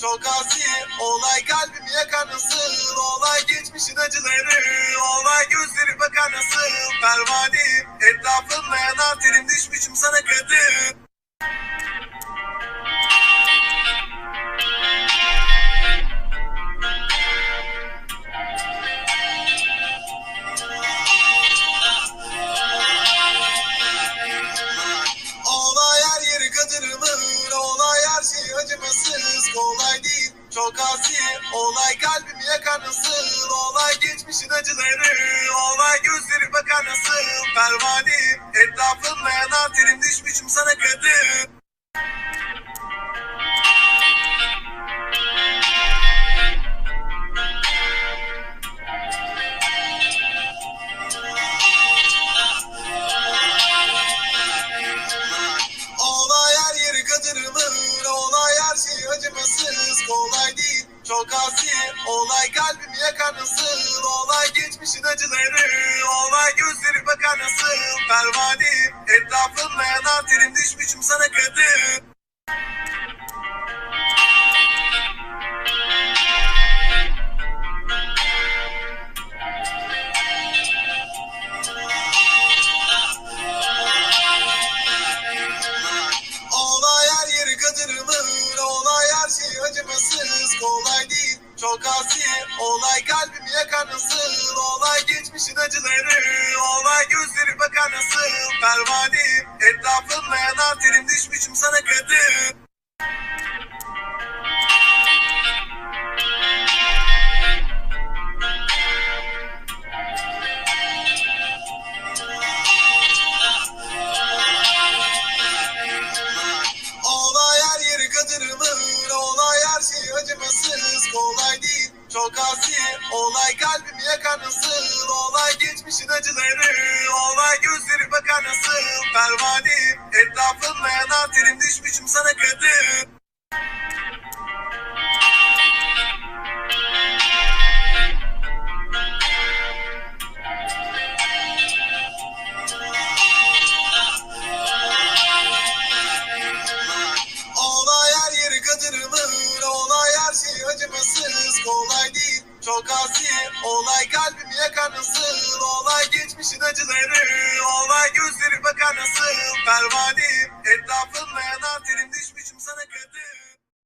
çok asi. Olay kalbimi yakar nasıl? Olay geçmişin acıları. Olay gözleri bakar nasıl? Pervaneyim etrafımda yanar terim düşmüşüm sana kadın acımasız Olay değil çok asi Olay kalbimi yakar nasıl? Olay geçmişin acıları. Olay gözleri bakar nasıl? Pervaneyim etrafımda yanar terim düşmüşüm sana kadın çok asi Olay kalbimi yakar nasıl Olay geçmişin acıları Olay gözleri bakar nasıl Pervaneyim etrafımda yanar terim düşmüşüm sana kadın acımasız Olay değil çok asi. Olay kalbimi yakar nasıl? Olay geçmişin acıları. Olay gözleri bakar nasıl? Pervaneyim etrafımda yanar Olay değil çok asi Olay kalbimi yakar nasıl? Olay geçmişin acıları. Olay gözleri bakar nasıl? Pervaneyim etrafımda yanar terim düşmüşüm sana kadın Olay değil çok asi Olay kalbimi yakar nasıl? Olay geçmişin acıları. Olay gözleri bakar nasıl? Pervaneyim etrafımda yanar terim. Düşmüşüm sana